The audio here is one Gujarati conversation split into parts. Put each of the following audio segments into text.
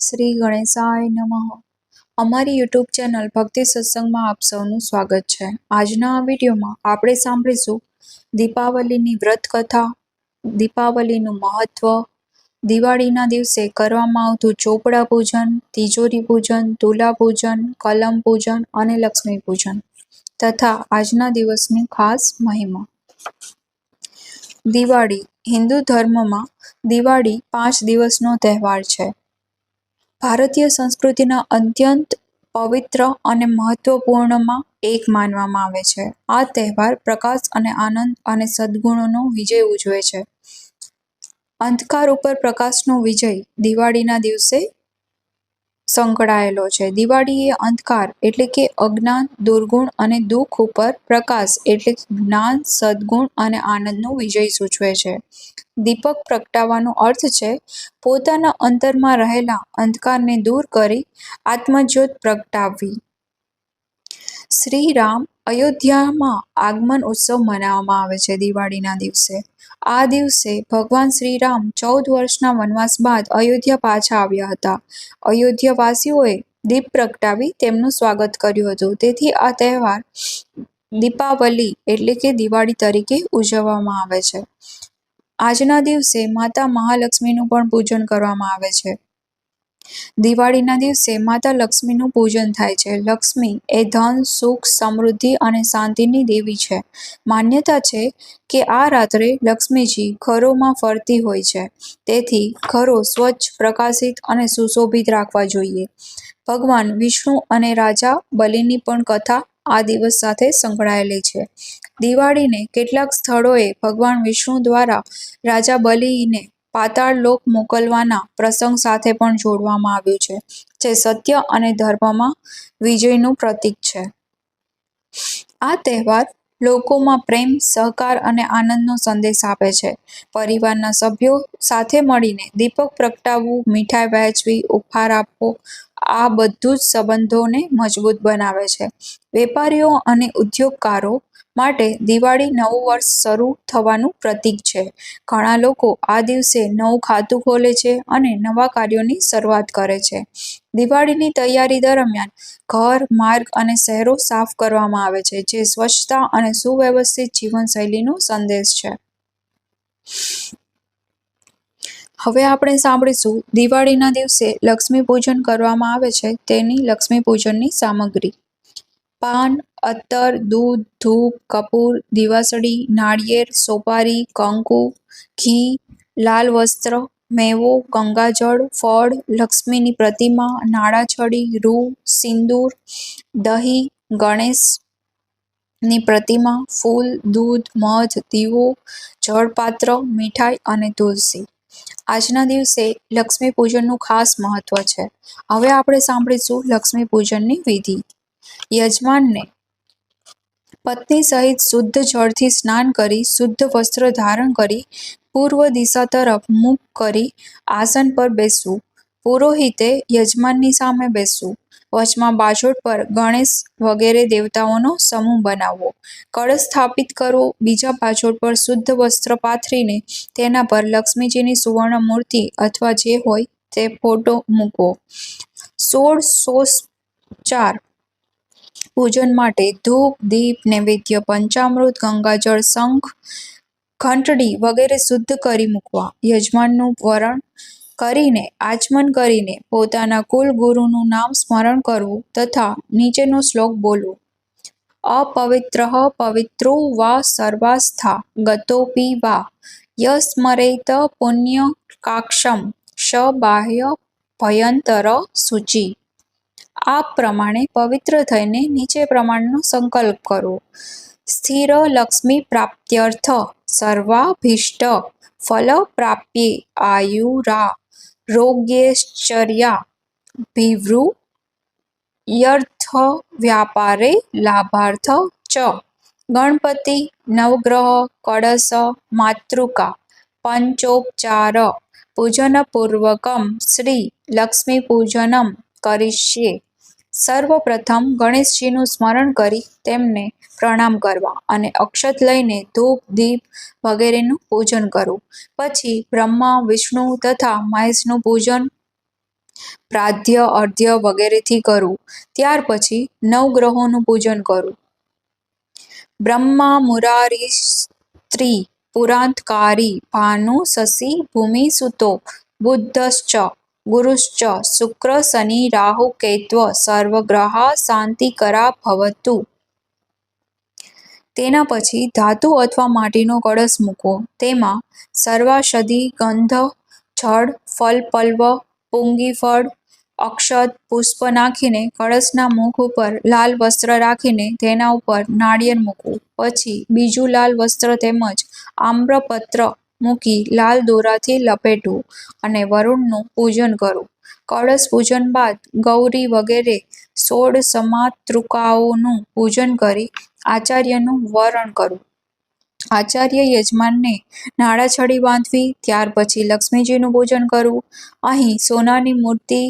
શ્રી ગણેશાય નમઃ. અમારી યુટ્યુબ ચેનલ ભક્તિ સત્સંગમાં આપ સૌનું સ્વાગત છે. આજના આ વિડીયોમાં આપણે સાંભળીશું દીપાવલીની વ્રત કથા દીપાવલીનું મહત્વ, દિવાળીના દિવસે કરવામાં આવતું ચોપડા પૂજન, તિજોરી પૂજન, તુલા પૂજન, કલમ પૂજન અને લક્ષ્મી પૂજન તથા આજના દિવસની ખાસ મહિમા. દિવાળી હિન્દુ ધર્મમાં દિવાળી પાંચ દિવસનો તહેવાર છે. ભારતીય સંસ્કૃતિના અત્યંત પવિત્ર અને મહત્વપૂર્ણમાં એક માનવામાં આવે છે. આ તહેવાર પ્રકાશ અને આનંદ અને સદ્ગુણોનો વિજય ઉજવે છે. અંધકાર ઉપર પ્રકાશનો વિજય દિવાળીના દિવસે સંકળાયેલો છે. દિવાળી એ અંધકાર એટલે કે અજ્ઞાન, દુર્ગુણ અને દુઃખ ઉપર પ્રકાશ એટલે જ્ઞાન, સદ્ગુણ અને આનંદનો વિજય સૂચવે છે. દીપક પ્રગટાવવાનો અર્થ છે, પોતાના અંતરમાં રહેલા અંધકારને દૂર કરી આત્મજ્યોત પ્રગટાવવી. શ્રી રામ અયોધ્યામાં આગમન ઉત્સવ મનાવવામાં આવે છે દિવાળીના દિવસે. આ દિવસે ભગવાન શ્રીરામ ચૌદ વર્ષના વનવાસ બાદ અયોધ્યા પાછા આવ્યા હતા. અયોધ્યાવાસીઓએ દીપ પ્રગટાવી તેમનું સ્વાગત કર્યું હતું. તેથી આ તહેવાર દીપાવલી એટલે કે દિવાળી તરીકે ઉજવવામાં આવે છે. આજના દિવસે માતા મહાલક્ષ્મીનું પણ પૂજન કરવામાં આવે છે. દિવાળીના દિવસે માતા લક્ષ્મીનું પૂજન થાય છે. લક્ષ્મી એ ધન, સુખ, સમૃદ્ધિ અને શાંતિની દેવી છે. માન્યતા છે કે આ રાત્રે લક્ષ્મીજી ઘરોમાં ફરતી હોય છે. તેથી ઘરો સ્વચ્છ, પ્રકાશિત અને સુશોભિત રાખવા જોઈએ. ભગવાન વિષ્ણુ અને રાજા બલિની પણ કથા આ દિવસ સાથે સંકળાયેલી છે. દિવાળીને કેટલાક સ્થળોએ ભગવાન વિષ્ણુ દ્વારા રાજા બલિને પાતાળ લોક મોકલવાના પ્રસંગ સાથે પણ જોડવામાં આવ્યું છે, જે સત્ય અને ધર્મમાં વિજયનું પ્રતીક છે. આ તહેવાર લોકોમાં પ્રેમ, સહકાર અને આનંદનો સંદેશ આપે છે. પરિવારના સભ્યો સાથે મળીને દીપક પ્રગટાવવું, મીઠાઈ વહેંચવી, ઉપહાર આપવો, આ બધું જ સંબંધોને મજબૂત બનાવે છે. વેપારીઓ અને ઉદ્યોગકારો માટે દિવાળી નવું વર્ષ શરૂ થવાનું પ્રતીક છે. ઘણા લોકો આ દિવસે નવું ખાતું ખોલે છે અને નવા કાર્યોની શરૂઆત કરે છે. દિવાળીની તૈયારી દરમિયાન ઘર, માર્ગ અને શહેરો સાફ કરવામાં આવે છે, જે સ્વચ્છતા અને સુવ્યવસ્થિત જીવનશૈલીનો સંદેશ છે. હવે આપણે સાંભળીશું દિવાળીના દિવસે લક્ષ્મી પૂજન કરવામાં આવે છે, તેની લક્ષ્મી પૂજનની સામગ્રી. પાન અત્તર દૂધ, ધૂપ, કપૂર, દિવાસળી, નાળિયેર, સોપારી, કંકુ, ઘી, લાલ વસ્ત્ર, મેવો, ગંગાજળ, ફળ, લક્ષ્મીની પ્રતિમા, નાળાછડી, રૂ, સિંદૂર, દહીં ગણેશની પ્રતિમા, ફૂલ, દૂધ, મધ, દીવો, જળપાત્ર, મીઠાઈ અને તુલસી. આજના દિવસે લક્ષ્મી પૂજનનું ખાસ મહત્વ છે. હવે આપણે સાંભળીશું લક્ષ્મી પૂજનની વિધિ. યજમાનને પત્ની સહિત શુદ્ધ જળથી સ્નાન કરી, શુદ્ધ વસ્ત્ર ધારણ કરી, પૂર્વ દિશા તરફ મુખ કરી આસન પર બેસવું. પુરોહિતે યજમાનની સામે બેસવું. વચમાં બાજોટ પર ગણેશ વગેરે દેવતાઓનો સમૂહ બનાવવો. કળશ સ્થાપિત કરવો. બીજા બાજોટ પર શુદ્ધ વસ્ત્ર પાથરીને તેના પર લક્ષ્મીજીની સુવર્ણ મૂર્તિ અથવા જે હોય તે ફોટો મૂકવો. સોળ સોચચાર પૂજન માટે ધૂપ, દીપ, નૈવેદ્ય, પંચામૃત, ગંગાજળ, શંખ ઘંટડી વગેરે શુદ્ધ કરી મૂકવા. યજમાનનું વરણ કરીને, આચમન કરીને પોતાના કુલ ગુરુનું નામ સ્મરણ કરવું તથા નીચેનો શ્લોક બોલવો. અપવિત્ર, પવિત્રો વા સર્વાસ્થા ગતોપી વા. યસ્મરેત પુણ્ય કાક્ષમ શ બાહ્ય ભયંતર સૂચિ. આ પ્રમાણે પવિત્ર થઈને નીચે પ્રમાણનો સંકલ્પ કરવો સ્થિર લક્ષ્મી પ્રાપ્ત્યર્થ સર્વાભીષ્ટ ફલ પ્રાપ્યે આયુરા રોગ્યશ્ચર્યા ભિવૃ યર્થ વ્યાપારે લાભાર્થ ચ. ગણપતિ નવગ્રહ કળશ માતૃકા પંચોપચાર પૂજનપૂર્વકમ શ્રી લક્ષ્મી પૂજનમ કરિષ્યે. સર્વપ્રથમ ગણેશજીનું સ્મરણ કરી તેમને પ્રણામ કરવા અને અક્ષત લઈને ધૂપ, દીપ વગેરેનું પૂજન કરવું. પછી બ્રહ્મા, વિષ્ણુ તથા મહેશનું પૂજન પ્રાધ્ય અર્ધ્ય વગેરેથી કરવું. ત્યાર પછી નવગ્રહોનું પૂજન કરવું. બ્રહ્મા, મુરારી, સ્ત્રી, પુરાંતકારી, ભાનુ, શશી, ભૂમિ, સુતો બુધશ્ચ ગુરુશ્ચ શુક્ર શનિ રાહુ કેત્વ સર્વગ્રહ શાંતિકરા ભવતુ. તેના પછી ધાતુ અથવા માટીનો કળશ મૂકવો. તેમાં સર્વાષધિ ગંધ જળ ફલ, પલ્વ, પૂંગી, ફળ, અક્ષત, પુષ્પ નાખીને કળશના મુખ ઉપર લાલ વસ્ત્ર રાખીને તેના ઉપર નાળિયેર મૂકવું. પછી બીજું લાલ વસ્ત્ર તેમજ આમ્રપત્ર મૂકી લાલ દોરાથી લપેટવું અને વરુણનું પૂજન કરવું કળશ પૂજન બાદ ગૌરી વગેરે સોળ સમાતૃકાઓનું પૂજન કરી આચાર્યનું વરણ કરવું આચાર્ય યજમાનને નાળાછડી બાંધવી, ત્યાર પછી લક્ષ્મીજીનું પૂજન કરવું. અહીં સોનાની મૂર્તિ,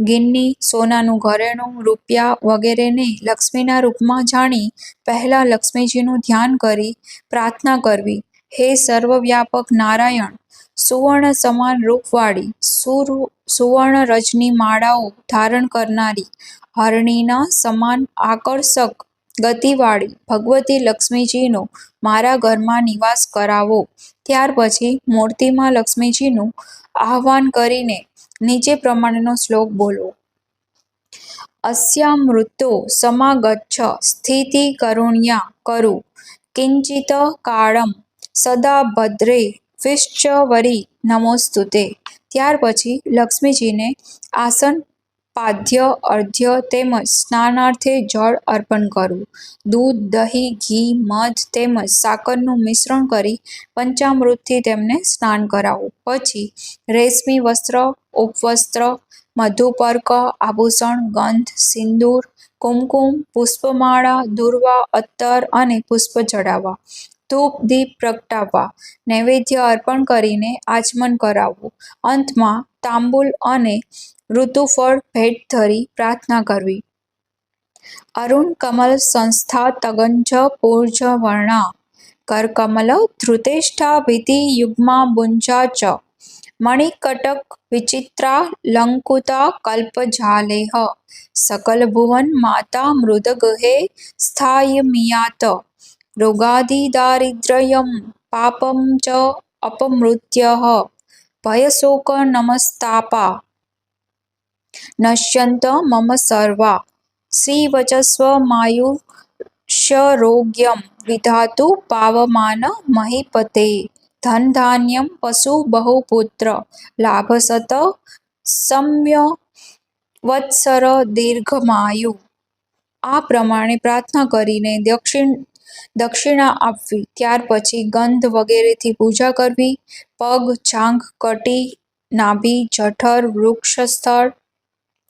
ગિન્ની, સોનાનું ઘરેણું, રૂપિયા વગેરેને લક્ષ્મીના રૂપમાં જાણી પહેલાં લક્ષ્મીજીનું ધ્યાન કરી પ્રાર્થના કરવી. હે સર્વવ્યાપક નારાયણ, સુવર્ણ સમાન રૂપવાળી સુવર્ણ રજની માળાઓ ધારણ કરનારી, હરણીના સમાન આકર્ષક ગતિવાળી ભગવતી લક્ષ્મીજીનો મારા ઘરમાં નિવાસ કરાવો. ત્યાર પછી મૂર્તિમાં લક્ષ્મીજીનું આહવાન કરીને નીચે પ્રમાણેનો શ્લોક બોલવો અસ્યામૃતો સમાગચ્છ સ્થિતિકરુણ્યા કરુ, કિંચિત કાળમ સદા ભદ્રે વિશ્ચવરી નમોસ્તુતે. ત્યાર પછી લક્ષ્મીજીને આસન પાધ્ય અર્ધ્ય તેમજ સ્નાનાર્થે જળ અર્પણ કરવું દૂધ, દહીં, ઘી, મધ તેમજ સાકરનું મિશ્રણ કરી પંચામૃતથી તેમને સ્નાન કરાવવું પછી રેશમી વસ્ત્ર, ઉપવસ્ત્ર, મધુપર્ક, આભૂષણ, ગંધ, સિંદૂર, કુમકુમ, પુષ્પમાળા, દુર્વા, અત્તર અને પુષ્પ ચડાવવા. ધૂપ દીપ પ્રગટાવવા, નૈવેદ્ય અર્પણ કરીને આચમન કરાવવું. અંતમાં તાંબુલ અને ઋતુફળ ભેટ ધરી પ્રાર્થના કરવી. અરુણ કમલ સંસ્થા તગંજ પૂર્જ વર્ણા કરકમલ ધૃતેષ્ઠા વિધિ યુગ્મા બુંજા ચ, મણિકટક વિચિત્રા લંકુતા કલ્પજાલેહ, સકલભુવન માતા મૃદગહે સ્થાયમિયાત રોગાધિદારિદ્ર્યં પાપમ ચ અપમૃત્ય ભયશોક નમસ્તાપા નશ્યંત મમ સર્વા શ્રીવચસ્વ માયુષ્યરોગ્યં વિધાતુ પાવમાન મહિપતે ધન ધાન્યં પશુ બહુપુત્ર લાભસત સમ્યવત્સર દીર્ઘમાયુ આ પ્રમાણે પ્રાર્થના કરીને દક્ષિણ દક્ષિણા આપવી. ત્યાર પછી ગંધ વગેરેથી પૂજા કરવી. પગ જાંઘ કટી, નાભી, જઠર, વક્ષસ્થળ,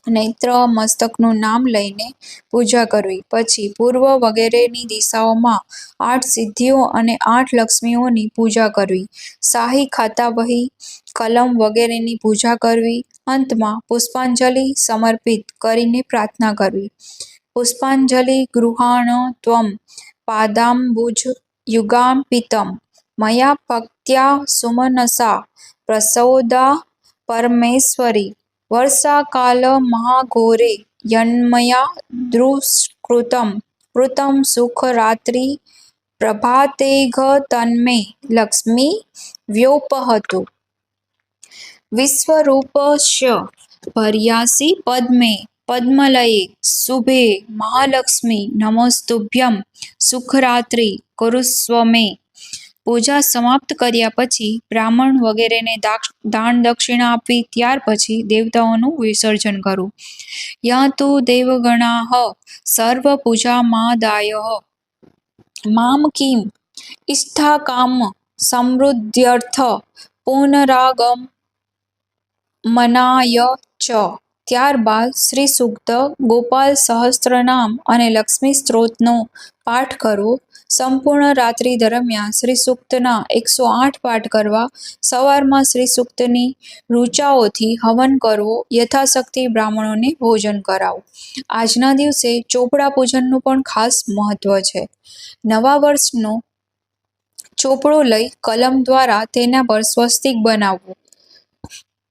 નેત્ર, મસ્તકનું નામ લઈને પૂજા કરવી. પછી પૂર્વ વગેરેની દિશાઓમાં આઠ સિદ્ધિઓ અને આઠ લક્ષ્મીઓની પૂજા કરવી. શાહી ખાતા વહી, કલમ વગેરેની પૂજા કરવી. અંતમાં પુષ્પાંજલિ સમર્પિત કરીને પ્રાર્થના કરવી. પુષ્પાંજલિ ગૃહાણ ત્વં પાદાંબુજ યુગાંપિતં મયા ભક્ત્યા સુમનસા પ્રસૌદા પરમેશ્વરી વર્ષાકાલમહાઘોરે યન્મયા દુષ્કૃતં કૃतं સુખરાત્રિ પ્રભાતેઘતન્મે લક્ષ્મી વ્યોપહતુ વિશ્વરૂપસ્ય ભર્યાસી પદ્મે પદ્મલયે શુભે મહાલક્ષ્મી નમોસ્તુભ્યં સુખરાત્રિ કુરુષ્વ મે પૂજા સમાપ્ત કર્યા પછી બ્રાહ્મણ વગેરેને દાન દક્ષિણા આપવી ત્યાર પછી દેવતાઓનું વિસર્જન કરવું યાં તુ દેવગણાઃ સર્વ પૂજામાદાય મામ કિમ ઇષ્ઠાકામ સમૃદ્ધ્યર્થ પુનરાગમનાય ચ. ત્યારબાદ શ્રી સુક્ત ગોપાલ સહસ્ત્રનામ અને લક્ષ્મી સ્ત્રોતનો પાઠ કરવો. સંપૂર્ણ રાત્રિ દરમિયાન શ્રી સુક્તના એકસો આઠ પાઠ કરવા, સવારમાં શ્રી સુક્તની ઋચાઓથી હવન કરવો, યથાશક્તિ બ્રાહ્મણોને ભોજન કરાવવું. આજના દિવસે ચોપડા પૂજનનું પણ ખાસ મહત્વ છે. નવા વર્ષનો ચોપડો લઈ કલમ દ્વારા તેના પર સ્વસ્તિક બનાવવું.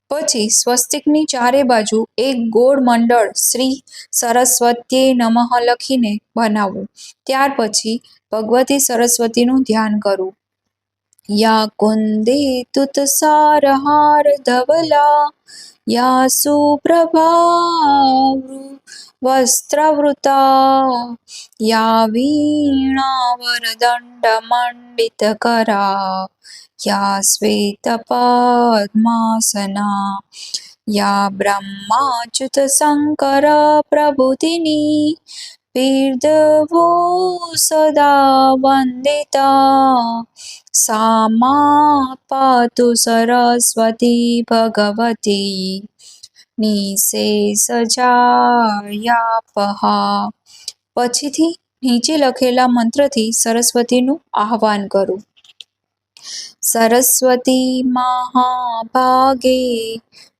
પછી સ્વસ્તિકની ચારે બાજુ એક ગોળ મંડળ શ્રી સરસ્વત્યે નમઃ લખીને બનાવવું ત્યાર પછી ભગવતી સરસ્વતીનું ધ્યાન કરવું યા કુંદે તુતસારહાર ધવલા, યા સુપ્રભા વસ્ત્રવૃતા, યા વીણા વરદંડમંડિતકરા યા શ્વેતપદ્માસના યા બ્રહ્માચ્યુત શંકર પ્રભૃતિની પીર્દવો સદા વંદિતા સા મા પાતુ સરસ્વતી ભગવતી નિશેષજાયાપહા પછીથી નીચે લખેલા મંત્રથી સરસ્વતીનું આહ્વાન કરું સરસ્વતી મહાભાગે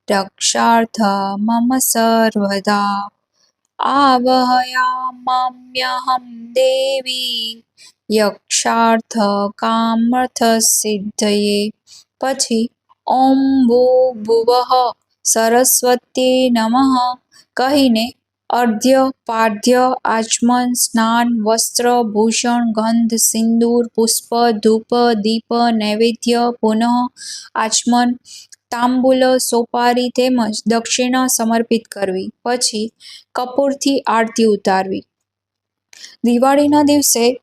રક્ષાર્થ મમ સર્વદા આવહયામ્યહં દેવી યક્ષાર્થ કામર્થ સિદ્ધયે પછી ઓમ ભૂર્ભુવઃ સરસ્વત્યે નમઃ કહીને અર્ધ્ય, પાર્ધ્ય, આચમન, સ્નાન, વસ્ત્ર, ભૂષણ, ગંધ, સિંદૂર, પુષ્પ, ધૂપ, દીપ, નૈવેદ્ય, પુનઃ, આચમન, તાંબુલ, સોપારી તેમજ દક્ષિણા સમર્પિત કરવી. પછી કપૂરથી આરતી ઉતારવી. દિવાળીના દિવસે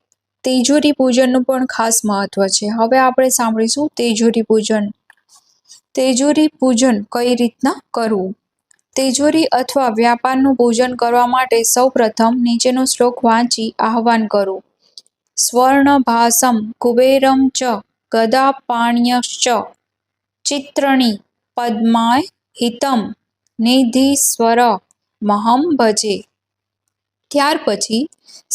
તિજોરી પૂજનનું પણ ખાસ મહત્વ છે. હવે આપણે સાંભળીશું તિજોરી પૂજન. તિજોરી પૂજન કઈ રીતના કરવું? તિજોરી અથવા વ્યાપારનું પૂજન કરવા માટે સૌપ્રથમ નીચેનો શ્લોક વાંચી આહવાન કરો. સ્વર્ણભાસમ કુબેરમ ચ ગદાપાણ્યશ્ચ ચિત્રણી પદ્માય હિતમ નિધિસ્વર મહમ ભજે. ત્યાર પછી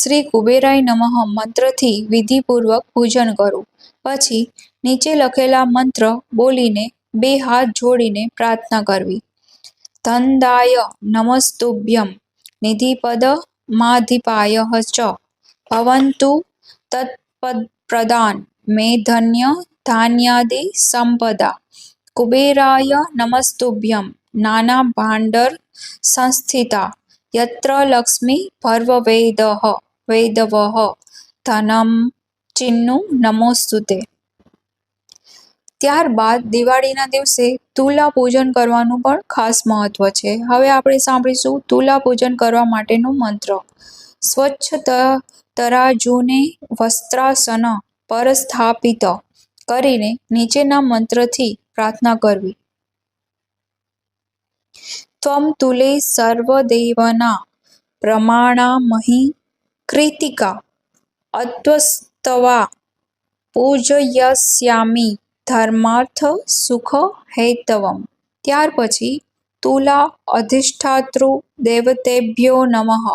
શ્રી કુબેરાય નમઃ મંત્રથી વિધિપૂર્વક પૂજન કરો. પછી નીચે લખેલા મંત્ર બોલીને બે હાથ જોડીને પ્રાર્થના કરવી. ધનદાય નમસ્તુભ્યમ નિધિપદ માધિપાય ચ ભવન્તુ તત્પદપ્રદાન મે ધન્ય ધાન્યાદિ સંપદા. કુબેરાય નમસ્તુભ્યમ નાના ભાંડર સંસ્થિતા. યત્ર લક્ષ્મી ભર્વવેદ, વેદવઃ. ધનમ ચિન્નું નમોસ્તુતે. ત્યારબાદ દિવાળીના દિવસે તુલા પૂજન કરવાનું પણ ખાસ મહત્વ છે. હવે આપણે સાંભળીશું તુલા પૂજન કરવા માટેનો મંત્ર. સ્વચ્છ તરાજુને વસ્ત્રાસન પર સ્થાપિત કરીને નીચેના મંત્રથી પ્રાર્થના કરવી. ત્વમ તુલે સર્વદેવના પ્રમાણામહી કૃતિકા અત્વસ્તવા પૂજયસ્યામિ ધર્માર્થ સુખ હૈતવમ ત્યાર પછી તુલા અધિષ્ઠાતૃ દેવતેભ્યો નમઃ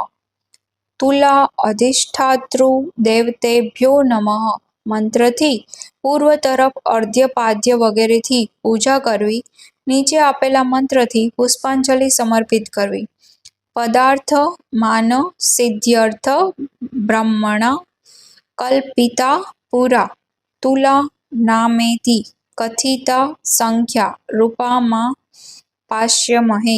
તુલા અધિષ્ઠાતૃ દેવતેભ્યો નમઃ મંત્રથી પૂર્વ તરફ અર્ધ્યપાદ્ય વગેરેથી પૂજા કરવી નીચે આપેલા મંત્રથી પુષ્પાંજલિ સમર્પિત કરવી પદાર્થ માન સિદ્ધ્યર્થ બ્રહ્મણ કલ્પિતા પુરા તુલા નામેતિ કથિતા સંખ્યા રૂપામાં પાશ્યમહે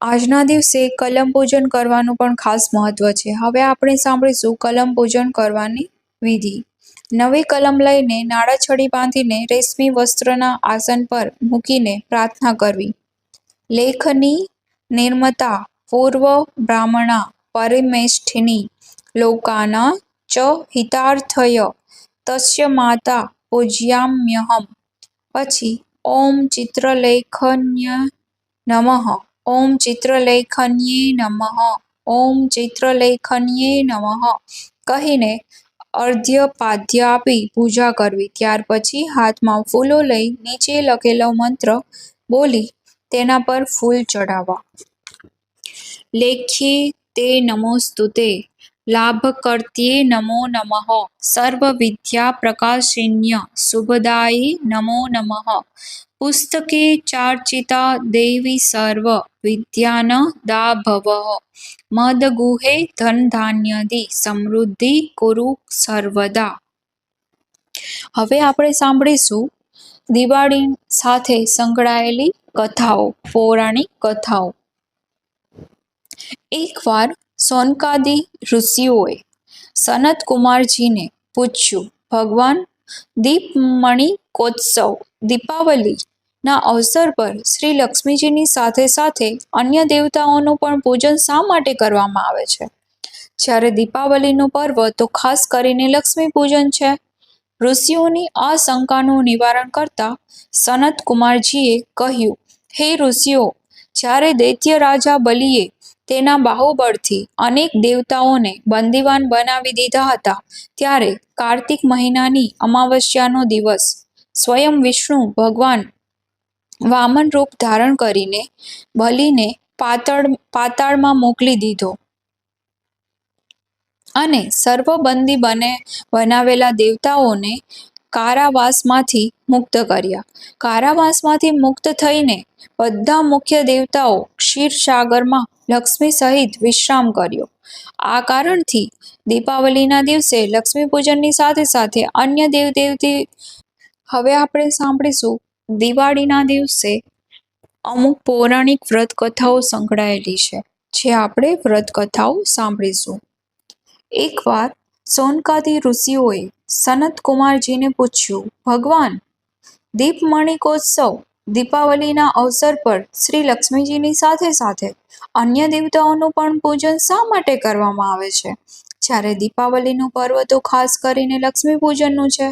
આજના દિવસે કલમ પૂજન કરવાનું પણ ખાસ મહત્વ છે. હવે આપણે સાંભળીશું કલમ પૂજન કરવાની વિધિ. નવી કલમ લઈને નાળાછડી બાંધીને રેશમી વસ્ત્રના આસન પર મૂકીને પ્રાર્થના કરવી. લેખની નિર્મતા પૂર્વ બ્રાહ્મણા પરિમેષ્ઠિની લોકાના ચ હિતાર્થય તસ્ય માતા પૂજયામ્યહમ પછી ઓમ ચિત્રલેખન્ય નમઃ ઓમ ચિત્રલેખન્યે નમઃ ઓમ ચિત્રલેખન્યે નમઃ કહીને અર્ધ્ય પાદ્ય આપી પૂજા કરવી ત્યાર પછી હાથમાં ફૂલો લઈ નીચે લખેલો મંત્ર બોલી તેના પર ફૂલ ચડાવવા લેખ્યે તે નમોસ્તુતે લાભકર્ત્યે નમો નમઃ સર્વવિદ્યા પ્રકાશિન્ય શુભદાયે નમો નમઃ પુસ્તકે ચાર્ચિતા દેવી સર્વ વિદ્યાન દા ભવ મદગુહે ધનધાન્યદી સમૃદ્ધિ કુરુ સર્વદા હવે આપણે સાંભળીશું દિવાળી સાથે સંકળાયેલી કથાઓ, પૌરાણિક કથાઓ. એકવાર સોનકાદી ઋષિઓએ સનત કુમારજીને પૂછ્યું, ભગવાન દીપમણિકોત્સવ દીપાવલીના અવસર પર શ્રી લક્ષ્મીજીની સાથે સાથે અન્ય દેવતાઓનું પણ પૂજન શા માટે કરવામાં આવે છે? જ્યારે દીપાવલીનું પર્વ તો ખાસ કરીને લક્ષ્મી પૂજન છે. ઋષિઓની આ શંકાનું નિવારણ કરતા સનત કુમારજીએ કહ્યું, હે ઋષિઓ, જ્યારે દૈત્ય રાજા બલિએ તેના બાહુબળથી અનેક દેવતાઓને બંદીવાન બનાવી દીધા હતા. ત્યારે કાર્તિક મહિનાની અમાવસ્યાનો દિવસ સ્વયં વિષ્ણુ ભગવાન વામન રૂપ ધારણ કરીને બલિને પાતાળ, પાતાળમાં મોકલી દીધો. અને સર્વબંદી બને, બનાવેલા દેવતાઓને કારાવાસમાંથી મુક્ત કર્યા. કારાવાસમાંથી મુક્ત થઈને બધા મુખ્ય દેવતાઓ ક્ષીરસાગરમાં લક્ષ્મી સહિત વિશ્રામ કર્યો. આ કારણથી દીપાવલીના દિવસે લક્ષ્મી પૂજનની સાથે સાથે અન્ય દેવદેવતી હવે આપણે સાંભળીશું દિવાળીના દિવસે અમુક પૌરાણિક વ્રત કથાઓ સંકળાયેલી છે, જે આપણે વ્રત કથાઓ સાંભળીશું એકવાર સોનકાદી ઋષિઓએ સનત કુમારજીને પૂછ્યું, ભગવાન, દીપમણિકોત્સવ દીપાવલીના અવસર પર શ્રી લક્ષ્મીજીની સાથે સાથે અન્ય દેવતાઓનું પણ પૂજન શા માટે કરવામાં આવે છે? જ્યારે દીપાવલીનું પર્વ તો ખાસ કરીને લક્ષ્મી પૂજનનું છે.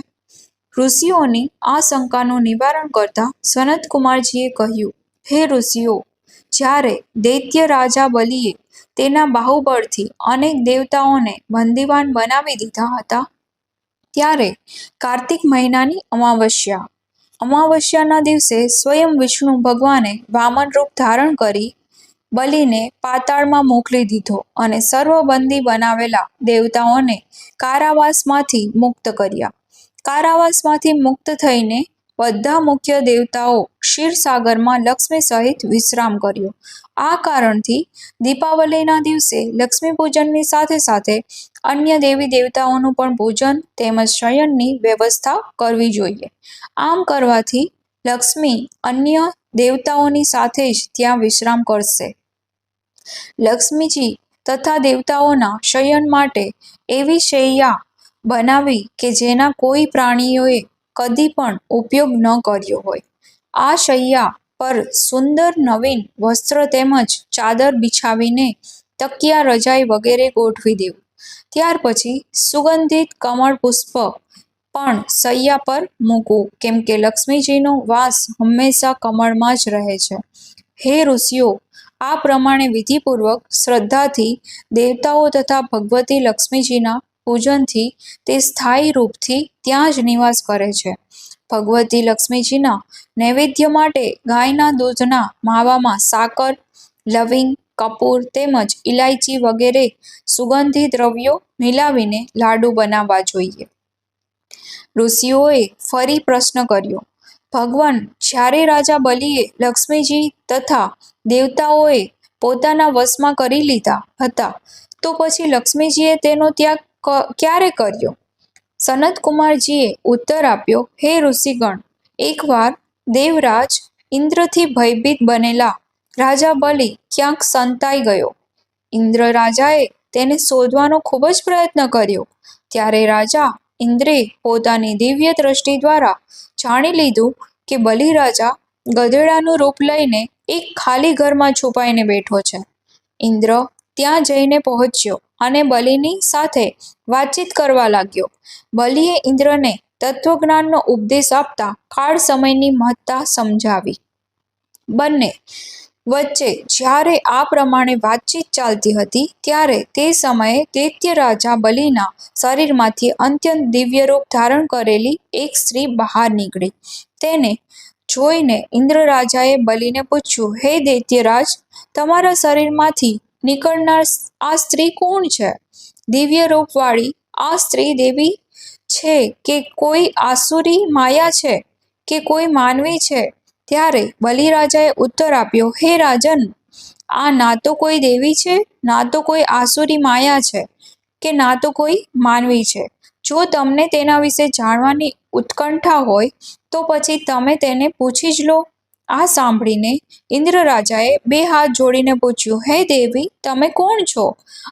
ઋષિઓની આ શંકાનું નિવારણ કરતા સનત કુમારજીએ કહ્યું, હે ઋષિઓ, જ્યારે દૈત્ય રાજા બલિએ તેના બાહુબળથી અનેક દેવતાઓને બંદીવાન બનાવી દીધા હતા, ત્યારે કાર્તિક મહિનાની અમાવસ્યા અમાવસ્યાના દિવસે સ્વયં વિષ્ણુ ભગવાને વામન રૂપ ધારણ કરી બલિને પાતાળમાં મોકલી દીધો અને સર્વબંધી બનાવેલા દેવતાઓને કારાવાસમાંથી મુક્ત કર્યા. કારાવાસમાંથી મુક્ત થઈને બધા મુખ્ય દેવતાઓ ક્ષીરસાગરમાં લક્ષ્મી સહિત વિશ્રામ કર્યો. આ કારણથી દીપાવલીના દિવસે લક્ષ્મી પૂજનની સાથે સાથે અન્ય દેવી દેવતાઓનું પણ પૂજન તેમજ શયનની વ્યવસ્થા કરવી જોઈએ. આમ કરવાથી લક્ષ્મી અન્ય દેવતાઓની સાથે જ ત્યાં વિશ્રામ કરશે. લક્ષ્મીજી તથા દેવતાઓના શયન માટે એવી શૈયા બનાવી કે જેના કોઈ પ્રાણીઓએ કદી પણ ઉપયોગ ન કર્યો હોય. આ શૈયા પર સુંદર નવીન વસ્ત્ર તેમજ ચાદર બિછાવીને તકિયા રજાઈ વગેરે ગોઠવી દેવું. ત્યાર પછી સુગંધિત કમળ પુષ્પ પણ સૈયા પર મૂકવું, કેમ કે લક્ષ્મીજીનો વાસ હંમેશા કમળમાં જ રહે છે. હે ઋષિઓ, આ પ્રમાણે વિધિપૂર્વક શ્રદ્ધાથી દેવતાઓ તથા ભગવતી લક્ષ્મીજીના પૂજનથી તે સ્થાયી રૂપથી ત્યાં જ નિવાસ કરે છે. ભગવતી લક્ષ્મીજીના નૈવેદ્ય માટે ગાયના દૂધના માવામાં સાકર, લવિંગ, કપૂર તેમજ ઇલાયચી વગેરે સુગંધી દ્રવ્યો મિલાવીને લાડુ બનાવવા જોઈએ. ઋષિઓએ ફરી પ્રશ્ન કર્યો, ભગવાન, જ્યારે રાજા બલિએ લક્ષ્મીજી તથા દેવતાઓએ પોતાના વશમાં કરી લીધા હતા, તો પછી લક્ષ્મીજીએ તેનો ત્યાગ ક્યારે કર્યો? સનત કુમારજીએ ઉત્તર આપ્યો, હે ઋષિગણ, એકવાર દેવરાજ ઇન્દ્રથી ભયભીત બનેલા રાજા બલિ ક્યાંક સંતાઈ ગયો. ઇન્દ્ર રાજાએ તેને શોધવાનો ખૂબ જ પ્રયત્ન કર્યો. ત્યારે રાજા ઇન્દ્રે પોતાની દિવ્ય દ્રષ્ટિ દ્વારા જાણી લીધું કે બલિરાજા ગધેડાનું રૂપ લઈને એક ખાલી ઘરમાં છુપાઈને બેઠો છે. ઇન્દ્ર ત્યાં જઈને પહોંચ્યો. અને બલિની સાથે વાતચીત કરવા લાગ્યો. બલિએ ઇન્દ્રને તત્વજ્ઞાનનો ઉપદેશ આપતા કાળ સમયની મહત્તા સમજાવી. બંને વચ્ચે જ્યારે આ પ્રમાણે વાતચીત ચાલતી હતી, ત્યારે તે સમયે દૈત્ય રાજા બલિના શરીરમાંથી અત્યંત દિવ્ય રૂપ ધારણ કરેલી એક સ્ત્રી બહાર નીકળી. તેને જોઈને ઇન્દ્ર રાજાએ બલિને પૂછ્યું, હે દૈત્યરાજ તમારા શરીરમાંથી નીકળનાર આ સ્ત્રી કોણ છે? દિવ્ય રૂપવાળી આ સ્ત્રી દેવી છે કે કોઈ આસુરી માયા છે કે કોઈ માનવી છે? ત્યારે બલિરાજાએ ઉત્તર આપ્યો, હે રાજન, આ ના તો કોઈ દેવી છે, ના તો કોઈ આસુરી માયા છે કે ના તો કોઈ માનવી છે? જો તમને તેના વિશે જાણવાની ઉત્કંઠા હોય, તો પછી તમે તેને પૂછી જ લો. આ સાંભળીને ઇન્દ્ર રાજાએ બે હાથ જોડીને પૂછ્યું, હે દેવી, તમે કોણ છો?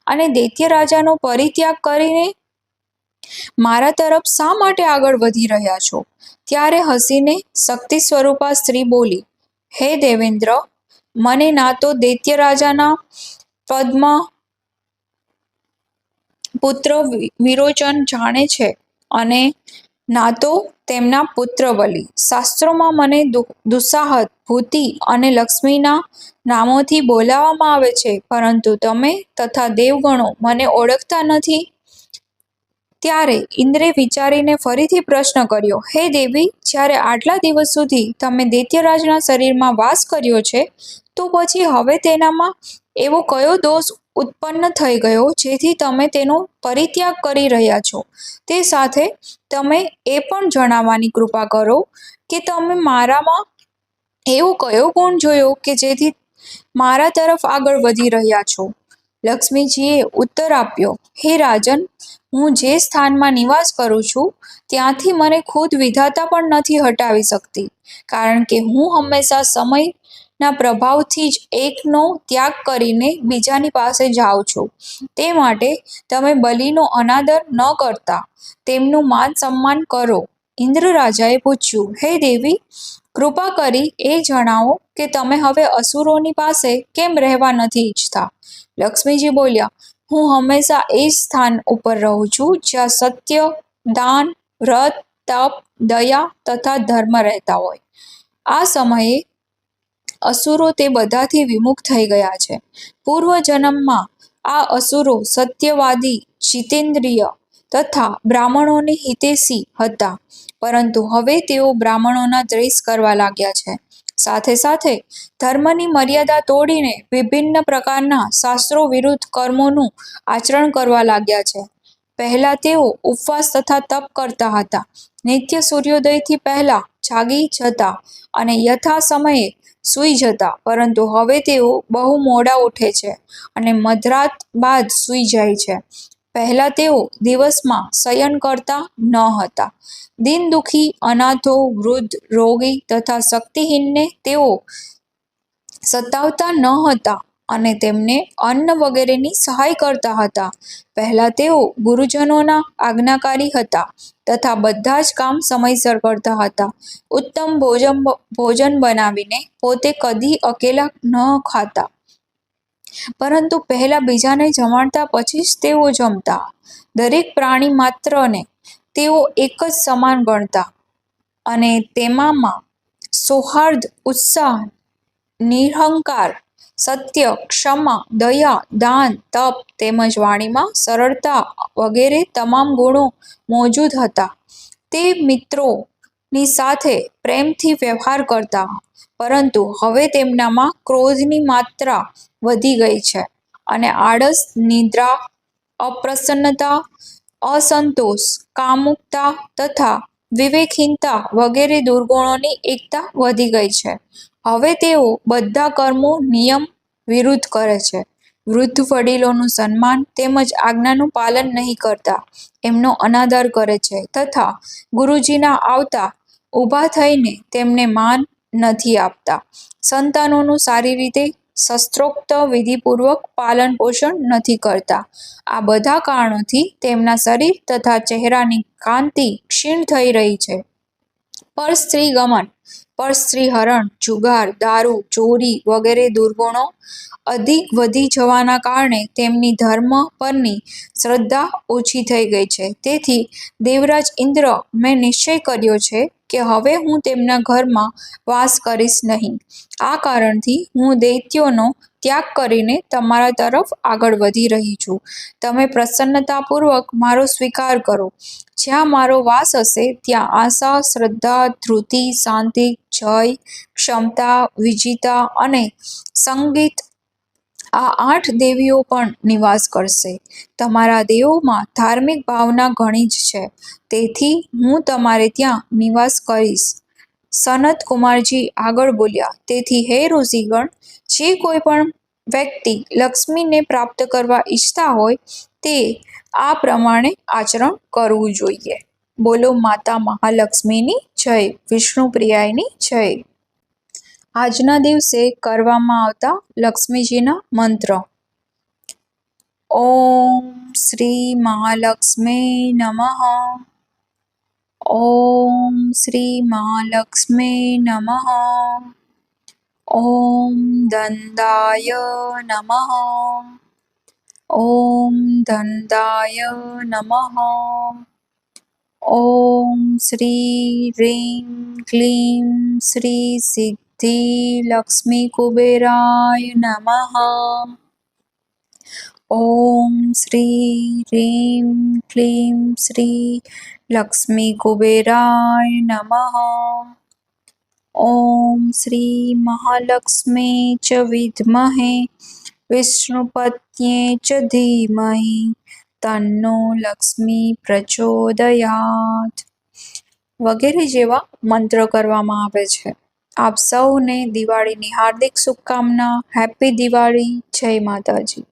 અને દૈત્ય રાજાનો પરિત્યાગ કરીને મારા તરફ શા માટે આગળ વધી રહ્યા છો? ત્યારે હસીને શક્તિ સ્વરૂપા સ્ત્રી બોલી, હે દેવેન્દ્ર, મને ના તો દૈત્ય રાજાના પદ્મ પુત્ર વિરોચન જાણે છે અને ના તો તેમના પુત્ર શાસ્ત્રોમાં મને દુસાહત ભૂતિ અને લક્ષ્મીના નામોથી બોલાવવામાં આવે છે, પરંતુ તમે તથા દેવગણો મને ઓળખતા નથી. ત્યારે ઇન્દ્રે વિચારીને ફરીથી પ્રશ્ન કર્યો, હે દેવી, જ્યારે આટલા દિવસ સુધી તમે દૈત્યરાજના શરીરમાં વાસ કર્યો છે, તો પછી હવે તેનામાં એવો કયો દોષ ઉત્પન્ન થઈ ગયો, જેથી તમે તેનો પરિત્યાગ કરી રહ્યા છો. તે સાથે તમે એ પણ જણાવવાની કૃપા કરો કે તમે મારામાં એવો કયો ગુણ જોયો કે જેથી મારા તરફ આગળ વધી રહ્યા છો? લક્ષ્મીજીએ ઉત્તર આપ્યો, હે રાજન, હું જે સ્થાનમાં નિવાસ કરું છું, ત્યાંથી મને ખુદ વિધાતા પણ નથી હટાવી શકતી, કારણ કે હું હંમેશા સમયના પ્રભાવથી જ એકનો ત્યાગ કરીને બીજાની પાસે જાઓ છું. તે માટે તમે બલિનો અનાદર ન કરતા. તેમનું માન સન્માન કરો. ઇન્દ્ર રાજાએ પૂછ્યું, હે દેવી, કૃપા કરી એ જણાવો કે તમે હવે અસુરોની પાસે કેમ રહેવા નથી ઈચ્છતા? લક્ષ્મીજી બોલ્યા, હું હંમેશા એ જ સ્થાન ઉપર રહું છું જ્યાં સત્ય, દાન વ્રત તપ, દયા તથા ધર્મ રહેતા હોય. આ સમયે અસુરો તે બધાથી વિમુખ થઈ ગયા છે. પૂર્વ જન્મમાં આ અસુરો સત્યવાદી, જીતેન્દ્રિય તથા બ્રાહ્મણોને હિતેશી હતા. પરંતુ હવે તેઓ બ્રાહ્મણોના દ્વેષ કરવા લાગ્યા છે. સાથે સાથે ધર્મની મર્યાદા તોડીને વિભિન્ન પ્રકારના શાસ્ત્રો વિરુદ્ધ કર્મોનું આચરણ કરવા લાગ્યા છે. પહેલા તેઓ ઉપવાસ તથા તપ કરતા હતા. નિત્ય સૂર્યોદયથી પહેલા જાગી જતા અને યથા સમયે સૂઈ જતા, પરંતુ હવે તેઓ બહુ મોડા ઉઠે છે અને મધરાત બાદ સૂઈ જાય છે. પહેલા તેઓ દિવસમાં શયન કરતા ન હતા. દિન દુખી અનાથો, વૃદ્ધ, રોગી તથા શક્તિહીનને તેઓ સતાવતા ન હતા. અને તેમને અન્ન વગેરેની સહાય કરતા હતા. પહેલા તેઓ ગુરુજનોના આજ્ઞાકારી હતા તથા બધા જ કામ સમયસર કરતા હતા. ઉત્તમ ભોજન ભોજન બનાવીને પોતે કદી અકેલા ન ખાતા. પરંતુ પહેલા બીજાને જમાડતા પછી જ તેઓ જમતા. દરેક પ્રાણી માત્રને તેઓ એક જ સમાન ગણતા અને તેમાંમાં સૌહાર્દ, ઉત્સાહ, નિરહંકાર સત્ય, ક્ષમા, દયા, દાન, તપ તેમજ વાણીમાં સરળતા વગેરે તમામ ગુણો મોજૂદ હતા. તે મિત્રોની સાથે પ્રેમથી વ્યવહાર કરતા, પરંતુ હવે તેમનામાં ક્રોધની માત્રા વધી ગઈ છે અને આળસ, નિદ્રા, અપ્રસન્નતા, અસંતોષ, કામુકતા તથા વિવેકહીનતા વગેરે દુર્ગુણોની એકતા વધી ગઈ છે. હવે તેઓ બધા કર્મો નિયમ વિરુદ્ધ કરે છે. વૃદ્ધ વડીલોનું સન્માન તેમજ આજ્ઞાનું પાલન નહીં કરતા એમનો અનાદર કરે છે તથા ગુરુજીના આવતા ઊભા થઈને તેમને માન નથી આપતા. સંતાનોનું સારી રીતે શસ્ત્રોક્ત વિધિપૂર્વક પાલન પોષણ નથી કરતા. આ બધા કારણોથી તેમના શરીર તથા ચહેરાની કાંતિ ક્ષીણ થઈ રહી છે. પર સ્ત્રી ગમન પર સ્ત્રી હરણ જુગાર, દારૂ, ચોરી વગેરે દુર્ગુણો અધિક વધી જવાના કારણે તેમની ધર્મ પરની શ્રદ્ધા ઓછી થઈ ગઈ છે. તેથી દેવરાજ ઇન્દ્ર, મેં નિશ્ચય કર્યો છે કે હવે હું તેમના ઘરમાં વાસ કરીશ નહીં. આ કારણથી હું દૈત્યોનો ત્યાગ કરીને તમારા તરફ આગળ વધી રહી છું. તમે પ્રસન્નતાપૂર્વક મારો સ્વીકાર કરો. જ્યાં મારો વાસ હશે, ત્યાં આશા, શ્રદ્ધા ધૃતિ શાંતિ જય, ક્ષમતા, વિજિતા અને સંગીત આ આઠ દેવીઓ પણ નિવાસ કરશે. તમારા દેવોમાં ધાર્મિક ભાવના ઘણી જ છે. તેથી હું તમારે ત્યાં નિવાસ કરીશ. સનત કુમારજી આગળ બોલ્યા, તેથી હે ઋષિગણ, જે કોઈ પણ વ્યક્તિ લક્ષ્મીને પ્રાપ્ત કરવા ઈચ્છતા હોય તે આ પ્રમાણે આચરણ કરવું જોઈએ. બોલો, માતા મહાલક્ષ્મીની જય વિષ્ણુપ્રિયાયની જય. આજના દિવસે કરવામાં આવતા લક્ષ્મીજીના મંત્ર. ઓમ શ્રી મહાલક્ષ્મી નમઃ. ઓમ શ્રી મહાલક્ષ્મી નમઃ. ઓમ દંદાય નમઃ. ઓમ દંદાય નમઃ. ઓમ શ્રી રીમ ક્લીમ શ્રી સિદ્ધિ લક્ષ્મી કુબેરાય નમઃ ઓમ શ્રી રીમ ક્લીમ શ્રી લક્ષ્મી કુબેરાય નમઃ ઓમ શ્રી મહાલક્ષ્મી ચ વિદ્મહે વિષ્ણુપત્યે ચ ધીમહિ તન્નો લક્ષ્મી પ્રચોદયાત. વગેરે જેવા મંત્ર કરવામાં આવે છે. આપ સૌને દિવાળીની હાર્દિક શુભકામના. હેપી દિવાળી જય માતાજી.